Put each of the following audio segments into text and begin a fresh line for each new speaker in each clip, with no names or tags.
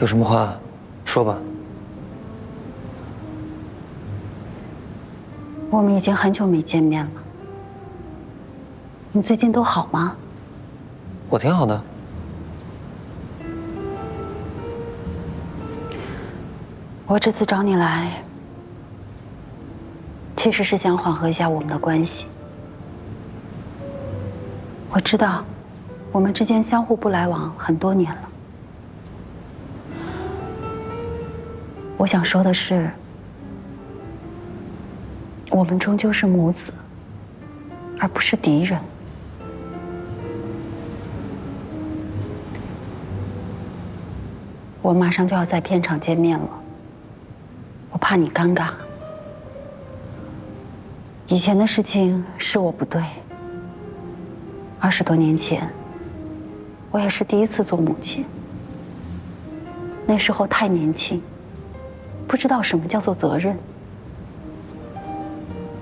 有什么话说吧。
我们已经很久没见面了，你最近都好吗？
我挺好的。
我这次找你来，其实是想缓和一下我们的关系。我知道，我们之间相互不来往很多年了。我想说的是，我们终究是母子，而不是敌人。我马上就要在片场见面了，我怕你尴尬。以前的事情是我不对。二十多年前，我也是第一次做母亲。那时候太年轻，不知道什么叫做责任。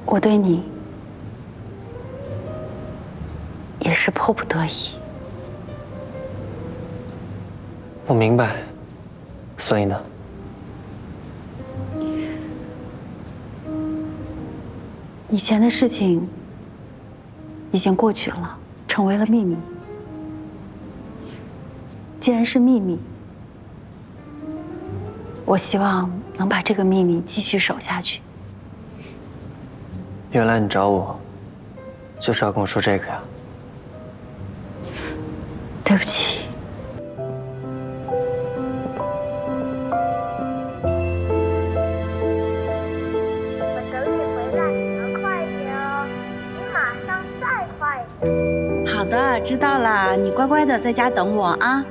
我对你也是迫不得已。
我明白。所以呢？
以前的事情已经过去了，成为了秘密。既然是秘密，我希望能把这个秘密继续守下去。
原来你找我，就是要跟我说这个呀？
对不起。知道啦，你乖乖的在家等我啊。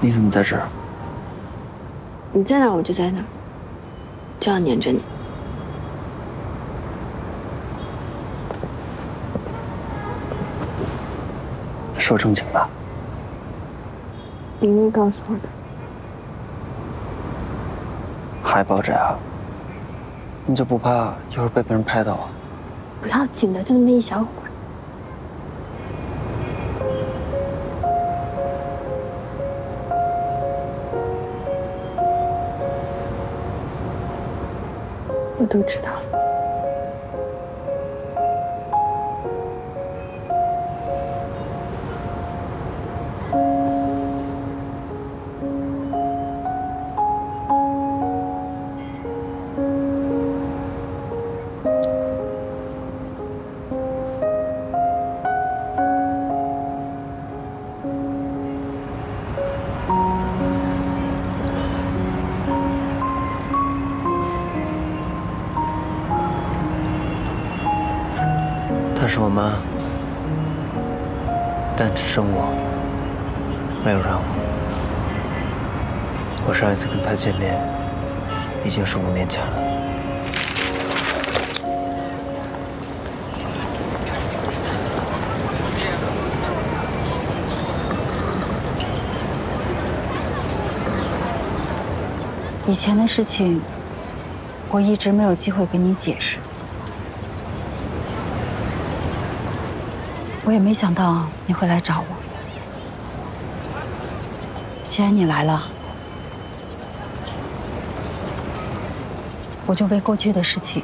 你怎么在这儿？
你在哪，我就在哪。就要黏着你。
说正经的。
明明告诉我的。
还包着啊？你就不怕一会儿被别人拍到啊？
不要紧的，就这么一小会儿。我都知道了。
但只剩我，没有让我。我上一次跟他见面，已经是五年前了。
以前的事情，我一直没有机会跟你解释。我也没想到你会来找我。既然你来了，我就为过去的事情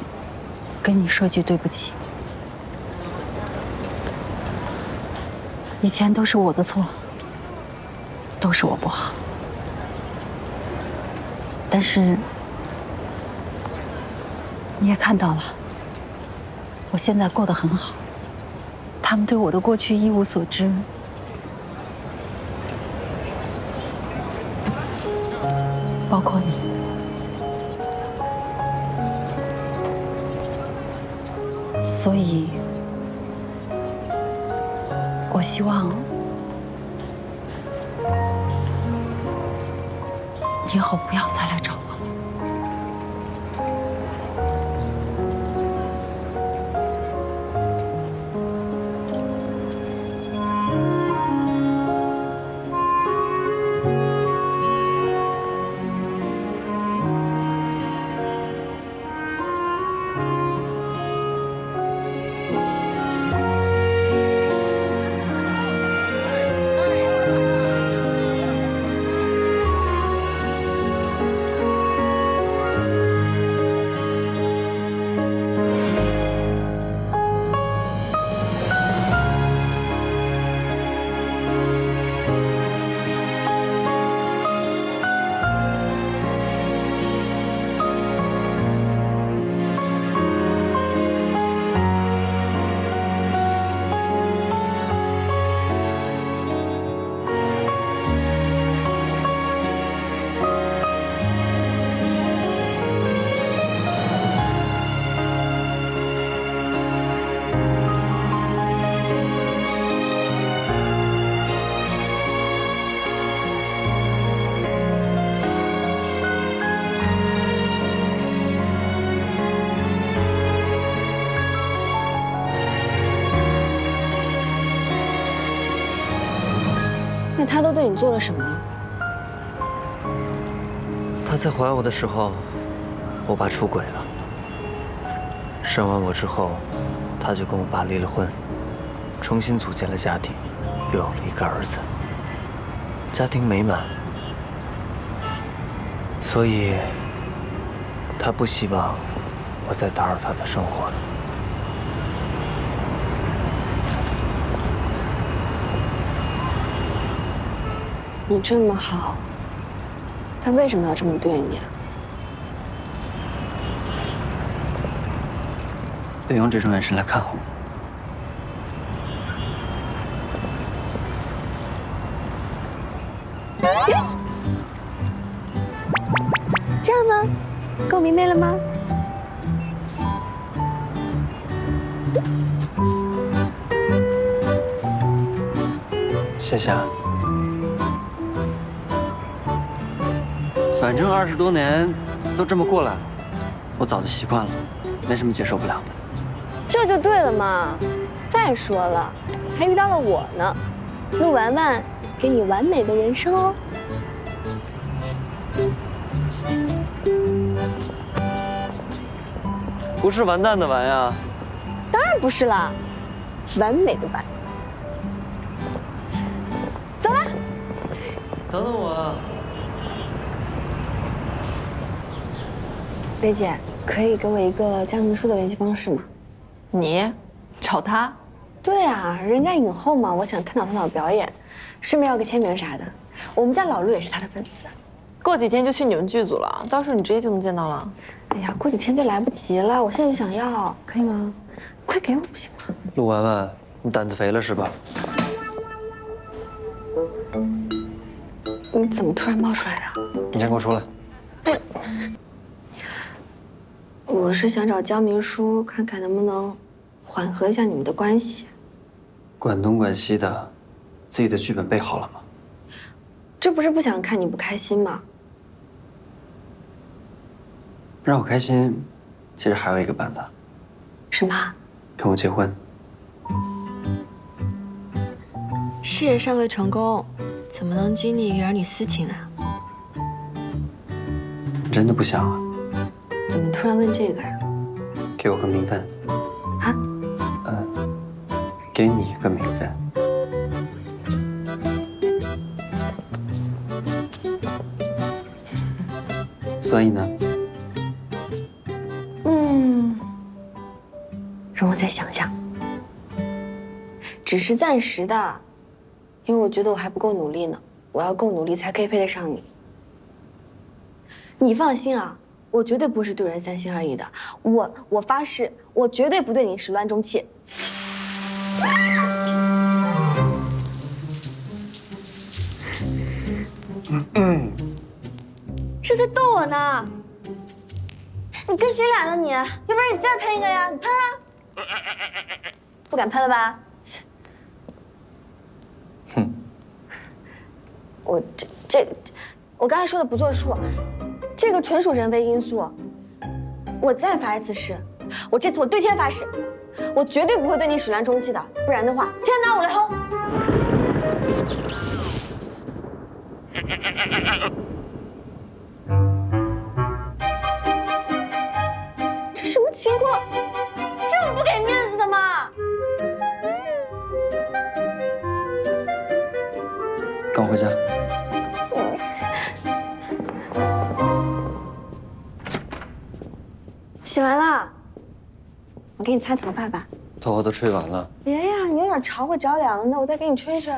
跟你说句对不起。以前都是我的错，都是我不好。但是你也看到了，我现在过得很好。他们对我的过去一无所知，包括你。所以，我希望以后不要再来找。
那他都对你做了什么？
他在怀我的时候，我爸出轨了。生完我之后，他就跟我爸离了婚，重新组建了家庭，又有了一个儿子，家庭美满。所以，他不希望我再打扰他的生活了。
你这么好，他为什么要这么对你啊？
别用这种眼神来看我。
这样呢，够明媚了吗？
谢谢啊。反正二十多年都这么过来了，我早就习惯了，没什么接受不了的。
这就对了嘛。再说了，还遇到了我呢，陆玩玩，给你完美的人生哦。
不是完蛋的完呀。
当然不是啦，完美的完。走了。
等等我啊。
薇姐，可以给我一个江明书的联系方式吗？
你找他？
对啊，人家影后嘛，我想探讨探讨表演，顺便要个签名啥的。我们家老陆也是他的粉丝。
过几天就去你们剧组了，到时候你直接就能见到了。
哎呀，过几天就来不及了，我现在就想要，可以吗？快给我不行吗？
陆文文，你胆子肥了是吧？
你怎么突然冒出来的？
你先给我出来。
我是想找江明书，看看能不能缓和一下你们的关系。
管东管西的，自己的剧本背好了吗？
这不是不想看你不开心吗？
让我开心，其实还有一个办法，
什么？
跟我结婚。
事业尚未成功，怎么能拘泥于儿女私情呢？
你真的不想啊？
怎么突然问这个呀？
给我个名分。
啊？
呃，给你一个名分。所以呢？
嗯，容我再想想。只是暂时的，因为我觉得我还不够努力呢。我要够努力才可以配得上你。你放心啊，我绝对不会是对人三心二意的。我我发誓，我绝对不对你始乱终弃。嗯是在逗我呢。你跟谁俩呢你？有本事你再喷一个呀，你喷啊！不敢喷了吧？切
哼，
我这这，我刚才说的不作数，这个纯属人为因素。我再发一次誓，我这次我对天发誓，我绝对不会对你始乱终弃的，不然的话，天打五雷轰！洗完了，我给你擦头发吧。
头发都吹完了。
别呀，你有点潮会着凉的，我再给你吹吹。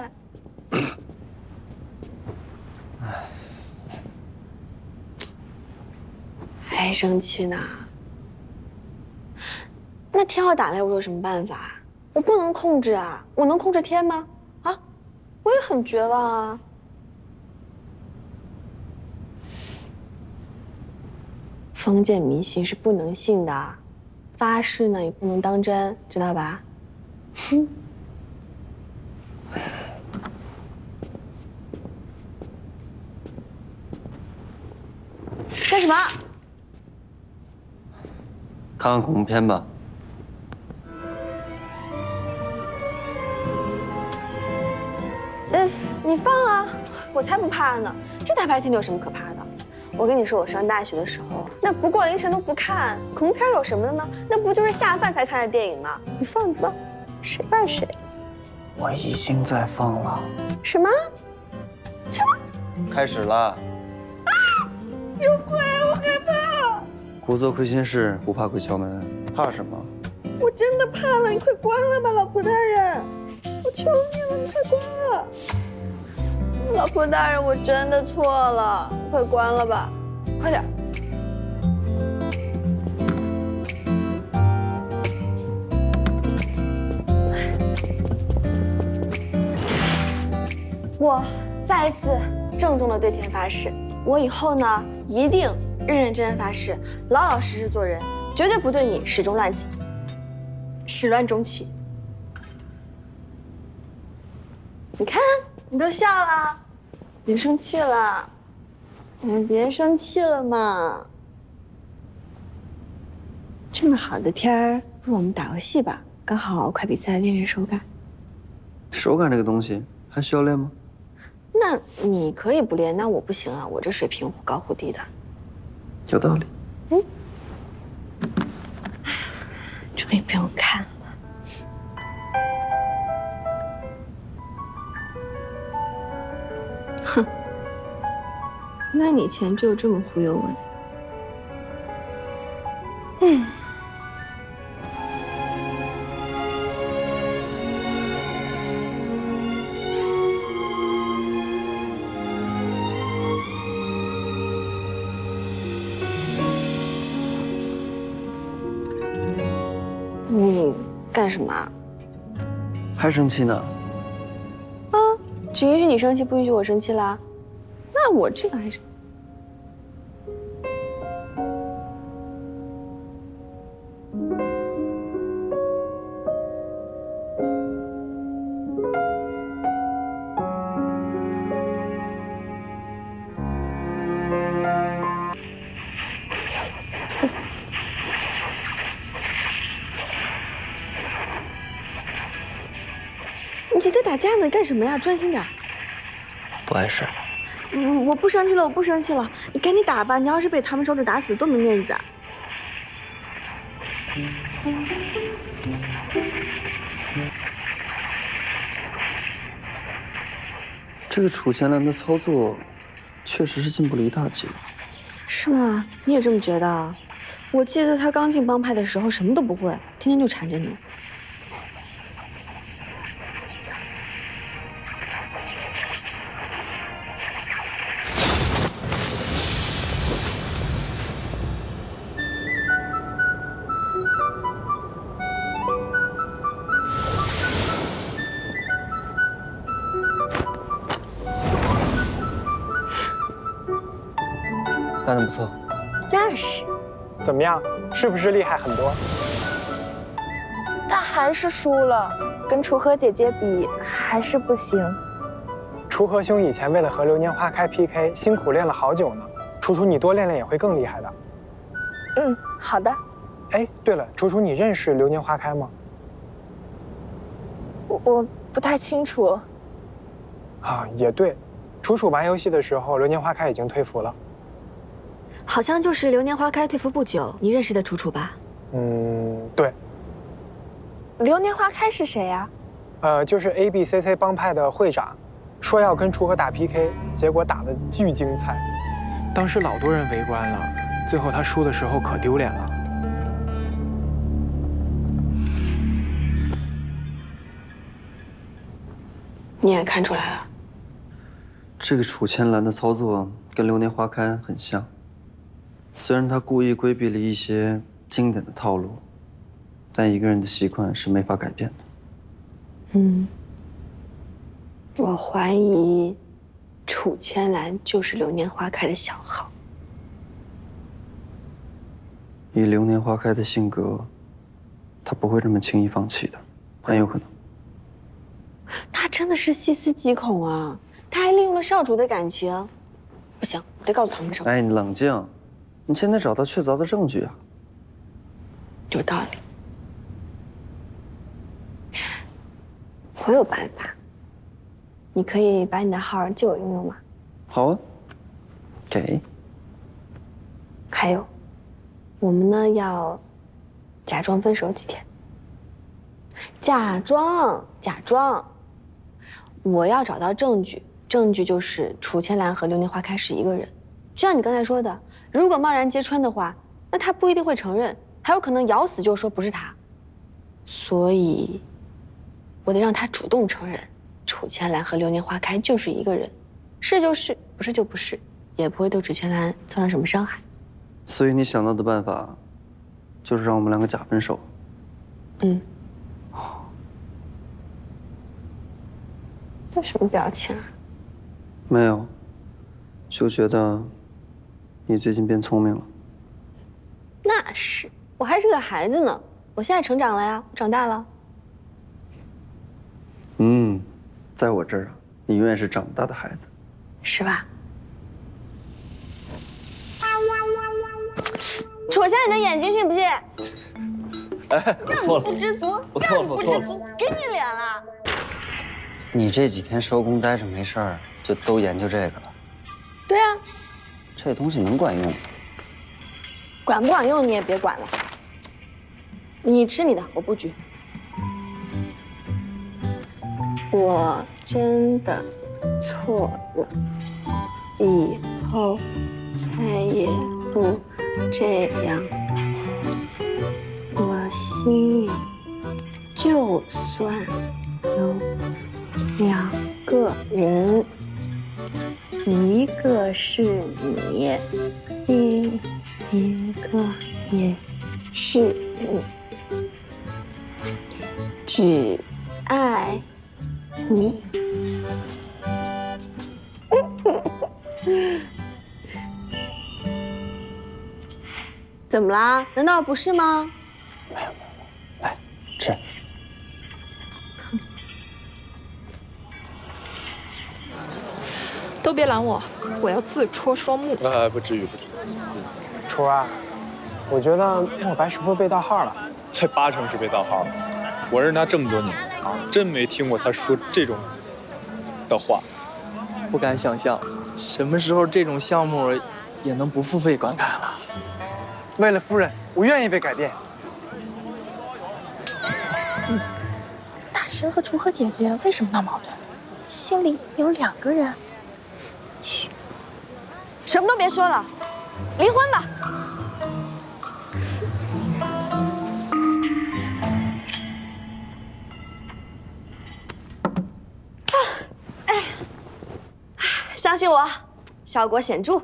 还生气呢？那天要打雷，我有什么办法？我不能控制啊！我能控制天吗？啊，我也很绝望啊！封建迷信是不能信的，发誓呢也不能当真，知道吧？哼干什么？
看看恐怖片吧。
呃，你放啊，我才不怕呢。这大白天的有什么可怕的？我跟你说，我上大学的时候，那不过凌晨都不看恐怖片，有什么的呢？那不就是下饭才看的电影吗？你放你放，谁怕谁？
我已经在放了，
什么？
什么开始了。
啊有鬼！我害怕！
不做亏心事，不怕鬼敲门，怕什么？
我真的怕了，你快关了吧，老婆大人！我求你了，你快关了！老婆大人，我真的错了，快关了吧，快点！我再一次郑重的对天发誓，我以后呢一定认认真真发誓，老老实实做人，绝对不对你始终乱起，始乱终弃。你看，你都笑了，别生气了，嗯，别生气了嘛。这么好的天儿，不如我们打游戏吧，刚好快比赛练练手感。
手感这个东西还需要练吗？
那你可以不练，那我不行啊，我这水平忽高忽低的。
有道理。
嗯终于不用看了。原来你以前就这么忽悠我的。嗯。你干什么啊？
还生气呢？
啊，只允许你生气，不允许我生气啦？那我这个还是……打架呢，干什么呀？专心点。
不碍事。
嗯，我不生气了，我不生气了，你赶紧打吧。你要是被他们手指打死，多没面子啊！
这个楚贤兰的操作，确实是进步了一大截。
是吗？你也这么觉得啊？我记得他刚进帮派的时候什么都不会，天天就缠着你。
么样？是不是厉害很多？
他还是输了，跟楚河姐姐比还是不行。
楚河兄以前为了和流年花开 PK，辛苦练了好久呢。楚楚，你多练练也会更厉害的。
嗯，好的。
哎，对了，楚楚，你认识流年花开吗？
我我不太清楚。
啊，也对，楚楚玩游戏的时候，流年花开已经退服了。
好像就是流年花开退服不久，你认识的楚楚吧？
嗯，对。
流年花开是谁呀？
呃，就是 A B C C 帮派的会长，说要跟楚河打 PK，结果打的巨精彩，当时老多人围观了，最后他输的时候可丢脸了。
你也看出来了。
这个楚千兰的操作跟流年花开很像，虽然他故意规避了一些经典的套路，但一个人的习惯是没法改变的。
嗯，我怀疑楚千兰就是流年花开的小号。
以流年花开的性格，他不会这么轻易放弃的，很有可能。
他真的是细思极恐啊！他还利用了少主的感情，不行，得告诉唐少。
哎，你冷静，你现在找到确凿的证据啊。
有道理，我有办法。你可以把你的号借我用用吗？
好啊，给。
还有，我们呢要假装分手几天。假装，假装。我要找到证据，证据就是楚千兰和流年花开是一个人。就像你刚才说的，如果贸然揭穿的话，那他不一定会承认，还有可能咬死就说不是他。所以，我得让他主动承认，楚千兰和流年花开就是一个人，是就是，不是就不是，也不会对楚千兰造成什么伤害。
所以你想到的办法，就是让我们两个假分手。
嗯。这什么表情啊？
没有，就觉得你最近变聪明了。
那是，我还是个孩子呢。我现在成长了呀，我长大了。
嗯，在我这儿啊，你永远是长大的孩子，
是吧？戳瞎你的眼睛，信不信？
哎，我错了，
不知足，
我错了，我错了，
给你脸了。
你这几天收工待着没事儿，就都研究这个了？
对啊，
这东西能管用吗？
管不管用你也别管了，你吃你的，我不举。我真的错了，以后再也不这样。我心里就算有。两个人，是你，另一个也是你，只爱你。怎么啦？难道不是吗？
都别拦我，我要自戳双目。
呃，不至于，不至于。
楚儿，我觉得莫白是不是被盗号了？
还八成是被盗号了。我认识他这么多年啊，真没听过他说这种的话。
不敢想象，什么时候这种项目也能不付费观看了。
为了夫人，我愿意被改变。
嗯大神和楚河姐姐为什么闹矛盾？心里有两个人。
什么都别说了，离婚吧。啊，哎，相信我，效果显著。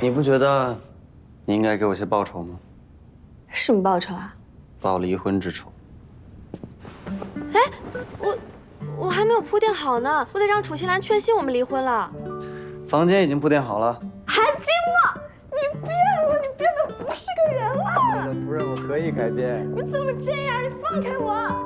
你不觉得你应该给我些报酬吗？
什么报酬啊？
报离婚之仇。
铺垫好呢，我得让楚青兰确信我们离婚了。
房间已经铺垫好了。
韩金墨，你变了，你变得不是个人了。
夫人，我可以改变。
你怎么这样？你放开我！